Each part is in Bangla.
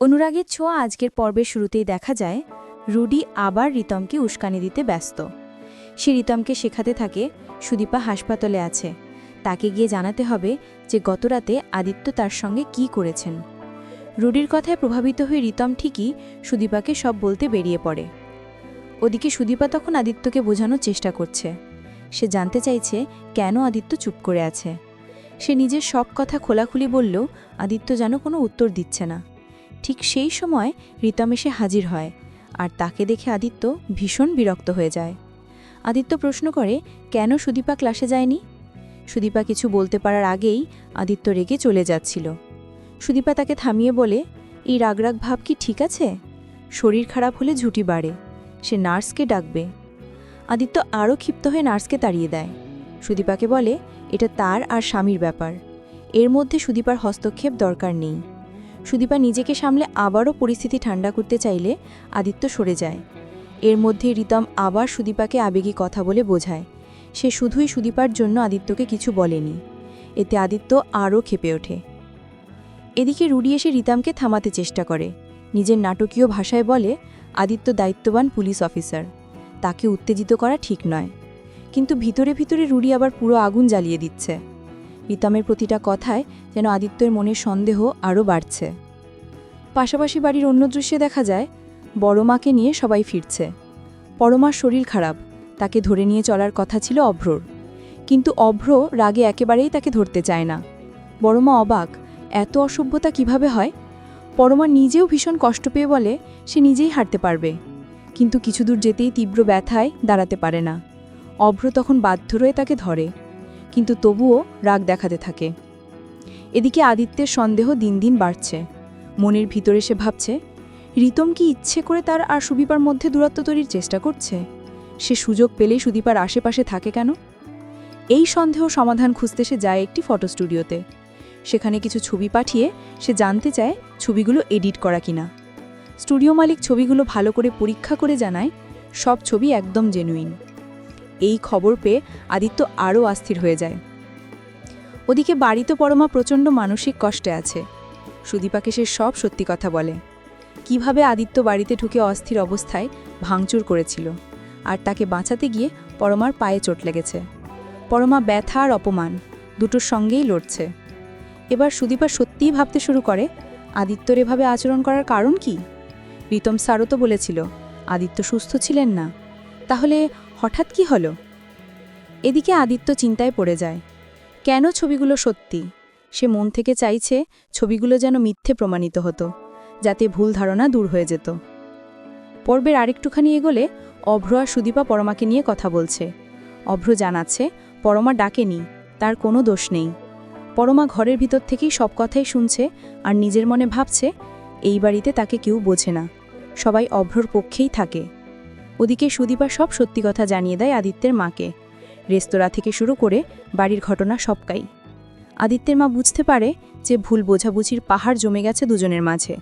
অনুরাগের ছোঁয়া আজকের পর্বের শুরুতেই দেখা যায়, রুডি আবার রিতমকে উস্কানি দিতে ব্যস্ত। সে রিতমকে শেখাতে থাকে, সুদীপা হাসপাতালে আছে। তাকে গিয়ে জানাতে হবে যে গতরাতে আদিত্য তার সঙ্গে কি করেছেন। রুডির কথায় প্রভাবিত হয়ে রিতম ঠিকই সুদীপাকে সব বলতে বেরিয়ে পড়ে। ওদিকে সুদীপা তখন আদিত্যকে বোঝানোর চেষ্টা করছে। সে জানতে চাইছে, কেন আদিত্য চুপ করে আছে? সে নিজের সব কথা খোলাখুলি বললেও আদিত্য যেন কোনো উত্তর দিচ্ছে না। ঠিক সেই সময় রিতম এসে হাজির হয়, আর তাকে দেখে আদিত্য ভীষণ বিরক্ত হয়ে যায়। আদিত্য প্রশ্ন করে, কেন সুদীপা ক্লাসে যায়নি? সুদীপা কিছু বলতে পারার আগেই আদিত্য রেগে চলে যাচ্ছিল। সুদীপা তাকে থামিয়ে বলে, এই রাগরাগ ভাব কি ঠিক আছে? শরীর খারাপ হলে ঝুঁটি বাড়ে, সে নার্সকে ডাকবে। আদিত্য আরও ক্ষিপ্ত হয়ে নার্সকে তাড়িয়ে দেয়। সুদীপাকে বলে, এটা তার আর স্বামীর ব্যাপার। এর মধ্যে সুদীপার হস্তক্ষেপ দরকার নেই। সুদীপা নিজেকে সামলে আবারও পরিস্থিতি ঠান্ডা করতে চাইলে আদিত্য সরে যায়। এর মধ্যে রিতম আবার সুদীপাকে আবেগী কথা বলে বোঝায়। সে শুধুই সুদীপার জন্য আদিত্যকে কিছু বলেনি। এতে আদিত্য আরও খেপে ওঠে। এদিকে রুডি এসে রিতামকে থামাতে চেষ্টা করে। নিজের নাটকীয় ভাষায় বলে, আদিত্য দায়িত্ববান পুলিশ অফিসার। তাকে উত্তেজিত করা ঠিক নয়। কিন্তু ভিতরে ভিতরে রুডি আবার পুরো আগুন জ্বালিয়ে দিচ্ছে। রিতমের প্রতিটা কথায় যেন আদিত্যের মনের সন্দেহ আরও বাড়ছে। পাশাপাশি বাড়ির অন্য দৃশ্যে দেখা যায়, বড় মাকে নিয়ে সবাই ফিরছে। পরমার শরীর খারাপ, তাকে ধরে নিয়ে চলার কথা ছিল অভ্রর। কিন্তু অভ্র রাগে একেবারেই তাকে ধরতে চায় না। বড়মা অবাক, এত অসভ্যতা কীভাবে হয়? পরমা নিজেও ভীষণ কষ্ট পেয়ে বলে, সে নিজেই হাঁটতে পারবে। কিন্তু কিছু দূর যেতেই তীব্র ব্যথায় দাঁড়াতে পারে না। অভ্র তখন বাধ্য রয়ে তাকে ধরে, কিন্তু তবুও রাগ দেখাতে থাকে। এদিকে আদিত্যের সন্দেহ দিন দিন বাড়ছে। মনের ভিতরে সে ভাবছে, রিতম কি ইচ্ছে করে তার আর সুদীপার মধ্যে দূরত্ব তৈরির চেষ্টা করছে? সে সুযোগ পেলেই সুদীপার আশেপাশে থাকে কেন? এই সন্দেহ সমাধান খুঁজতে সে যায় একটি ফটো স্টুডিওতে। সেখানে কিছু ছবি পাঠিয়ে সে জানতে চায় ছবিগুলো এডিট করা কিনা। স্টুডিও মালিক ছবিগুলো ভালো করে পরীক্ষা করে জানায়, সব ছবি একদম জেনুইন। এই খবর পেয়ে আদিত্য আরও অস্থির হয়ে যায়। ওদিকে বাড়িতে পরমা প্রচণ্ড মানসিক কষ্টে আছে। সুদীপাকে সে সব সত্যি কথা বলে। কীভাবে আদিত্য বাড়িতে ঢুকে অস্থির অবস্থায় ভাঙচুর করেছিল, আর তাকে বাঁচাতে গিয়ে পরমার পায়ে চোট লেগেছে। পরমা ব্যথা আর অপমান দুটোর সঙ্গেই লড়ছে। এবার সুদীপা সত্যিই ভাবতে শুরু করে, আদিত্যর এভাবে আচরণ করার কারণ কি? রিতম স্যারও তো বলেছিল, আদিত্য সুস্থ ছিলেন না। তাহলে হঠাৎ কি হলো? এদিকে আদিত্য চিন্তায় পড়ে যায়, কেন ছবিগুলো সত্যি? সে মন থেকে চাইছে ছবিগুলো যেন মিথ্যে প্রমাণিত হতো, যাতে ভুল ধারণা দূর হয়ে যেত। পর্বের আরেকটুখানি এগোলে অভ্র আর সুদীপা পরমাকে নিয়ে কথা বলছে। অভ্র জানাচ্ছে, পরমা ডাকেনি, তার কোনো দোষ নেই। পরমা ঘরের ভিতর থেকেই সব কথাই শুনছে আর নিজের মনে ভাবছে, এই বাড়িতে তাকে কেউ বোঝে না। সবাই অভ্রর পক্ষেই থাকে। ওদিকে সুদীপা সব সত্যি কথা জানিয়ে দেয় আদিত্যের মাকে। রেস্তোরাঁ থেকে শুরু করে বাড়ির ঘটনা সবকাই আদিত্যের মা বুঝতে পারে যে ভুল বোঝাবুঝির পাহাড় জমে গেছে দুজনের মাঝে।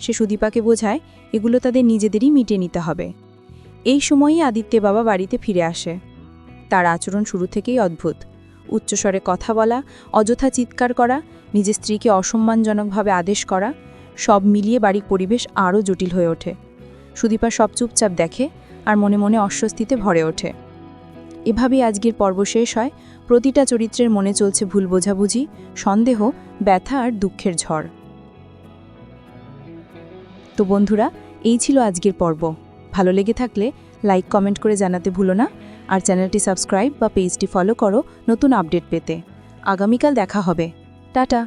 সে সুদীপাকে বোঝায়, এগুলো তাদের নিজেদেরই মিটিয়ে নিতে হবে। এই সময়ই আদিত্য বাবা বাড়িতে ফিরে আসে। তার আচরণ শুরু থেকেই অদ্ভুত। উচ্চস্বরে কথা বলা, অযথা চিৎকার করা, নিজের স্ত্রীকে অসম্মানজনকভাবে আদেশ করা, সব মিলিয়ে বাড়ির পরিবেশ আরও জটিল হয়ে ওঠে। সুদীপা সব চুপচাপ দেখে আর মনে মনে অস্বস্তিতে ভরে ওঠে। এভাবেই আজকের পর্ব শেষ হয়। প্রতিটা চরিত্রের মনে চলছে ভুল বোঝাবুঝি, সন্দেহ, ব্যথা আর দুঃখের ঝড়। তো বন্ধুরা, এই ছিল আজকের পর্ব। ভালো লেগে থাকলে লাইক, কমেন্ট করে জানাতে ভুলো না। আর চ্যানেলটি সাবস্ক্রাইব বা পেজটি ফলো করো নতুন আপডেট পেতে। আগামীকাল দেখা হবে। টাটা!